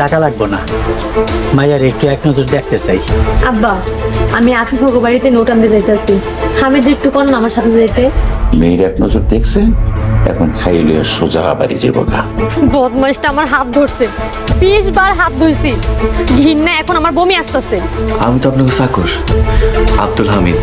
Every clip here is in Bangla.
টাকা লাগবো না। মাইয়ার একটু এক নজর দেখতে চাই। আব্বা আমি আফিফ হগো বাড়িতে নোট আনতে যাইতেছি। হামিদ একটু কর না আমার সাথে যাইতে। মেয়ের এক নজর দেখছে এখন খাইলে সোজা বাড়ি যাব গা। বদমাইশটা আমার হাত ধরছে। বিশ বার হাত ধুইছি ঘৃণা এখন আমার বমি আসতেছে। আমি তো আপনাকে চাকর আব্দুল হামিদ।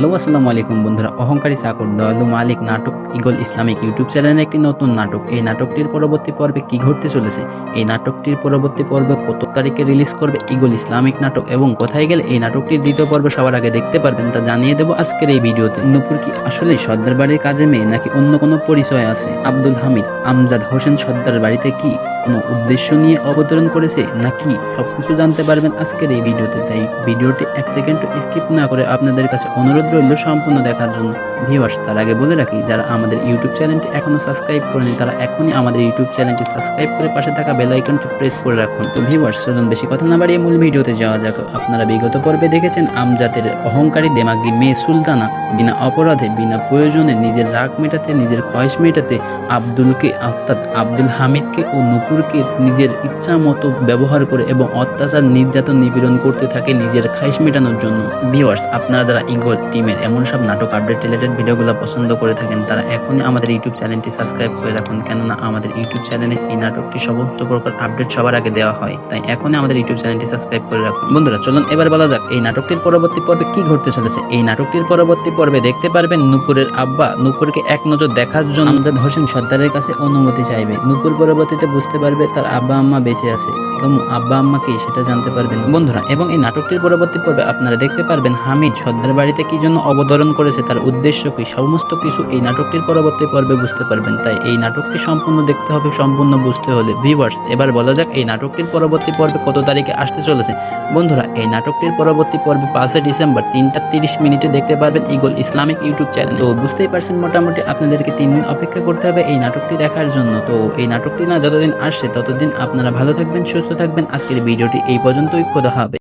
হ্যালো, আসসালামু আলাইকুম বন্ধুরা। অহংকারী চাকর দয়ালু মালিক, নাটক ইগল ইসলামিক ইউটিউব চ্যানেলের একটি নতুন নাটক। এই নাটকটির পরবর্তী পর্বে কি ঘটতে চলেছে? এই নাটকটির পরবর্তী পর্বে কত তারিখে রিলিজ করবে ইগল ইসলামিক নাটক এবং কোথায় গেলে এই নাটকটির দ্বিতীয় পর্ব সবার আগে দেখতে পারবেন তা জানিয়ে দেবো আজকের এই ভিডিওতে। নূপুর কি আসলে সর্দার বাড়ির কাজে মেয়ে নাকি অন্য কোনো পরিচয় আছে? আব্দুল হামিদ, আমজাদ হোসেন সর্দার বাড়িতে কি কোনো উদ্দেশ্য নিয়ে অবতরণ করেছে নাকি সবকিছু জানতে পারবেন আজকের এই ভিডিওতে। তাই ভিডিওটি এক সেকেন্ড স্কিপ না করে আপনাদের কাছে অনুরোধ রইল সম্পূর্ণ দেখার জন্য। ভিউয়ার্স, তার আগে বলে রাখি, যারা আমাদের ইউটিউব চ্যানেলটি এখনও সাবস্ক্রাইব করেনি, তারা এখনই আমাদের ইউটিউব চ্যানেলটি সাবস্ক্রাইব করে পাশে থাকা বেল আইকনটি প্রেস করে রাখুন। তো ভিউয়ার্স, চলুন বেশি কথা না বাড়িয়ে মূল ভিডিওতে যাওয়া যাক। আপনারা বিগত পর্বে দেখেছেন আমজাতের অহংকারী দেমাগি মেয়ে সুলতানা বিনা অপরাধে, বিনা প্রয়োজনে নিজের রাগ মেটাতে, নিজের খয়েশ মেটাতে আব্দুলকে, অর্থাৎ আব্দুল হামিদকে ও নুপুরকে নিজের ইচ্ছা মতো ব্যবহার করে এবং অত্যাচার, নির্যাতন, নিপীড়ন করতে থাকে নিজের খাইশ মেটানোর জন্য। ভিউয়ার্স, আপনারা যারা ইগল টিমের এমন সব নাটক আপডেট রিলেটেড ভিডিওগুলো পছন্দ করে থাকেন, তারা এখনই আমাদের ইউটিউব চ্যানেলটি সাবস্ক্রাইব করে রাখুন। কেননা আমাদের ইউটিউব চ্যানেলে এই নাটকটি সমস্ত প্রকার আপডেট সবার আগে দেওয়া হয়, তাই এখনই আমাদের ইউটিউব চ্যানেলটি সাবস্ক্রাইব করে রাখুন। বন্ধুরা, চলুন এবার বলা যাক, এই নাটকটির পরবর্তী পর্বে কি ঘটতে চলেছে? এই নাটকটির পরবর্তী পর্বে দেখতে পারবেন নুপুরের আব্বা, নুপুরকে এক নজর দেখার জন্য আমজাদ হোসেন সর্দারের কাছে অনুমতি চাইবে। নুপুর পরবর্তীতে বুঝতে পারবে তার আব্বা আম্মা বেঁচে আছে। এবং আব্বা আম্মা কি সেটা জানতে পারবেন বন্ধুরা, এবং এই নাটকটির পরবর্তী পর্বে আপনারা দেখতে পারবেন হামিদ সর্দার বাড়িতে কি জন্য অবতরণ করেছে, তার উদ্দেশ্য কি, সমস্ত কিছু এই নাটকটির পরবর্তী পর্বে বুঝতে পারবেন। তাই এই নাটকটি সম্পূর্ণ দেখতে হবে, সম্পূর্ণ বুঝতে হলে। ভিউয়ার্স, এবার বলা যাক এই নাটকটির পরবর্তী পর্বে কত তারিখে আসতে চলেছে। বন্ধুরা, এই নাটকটির পরবর্তী পর্বে পাঁচই ডিসেম্বর তিনটা তিরিশ মিনিটে দেখতে পারবেন ইগল ইসলামিক ইউটিউব চ্যানেল। তো বুঝতেই পারছেন, মোটামুটি আপনাদেরকে তিন দিন অপেক্ষা করতে হবে এই নাটকটি দেখার জন্য। তো এই নাটকটি না যতদিন আসছে। ততদিন আপনারা ভালো থাকবেন সুস্থ থাকবেন। আজকের ভিডিওটি এই পর্যন্তই। খোদা হবে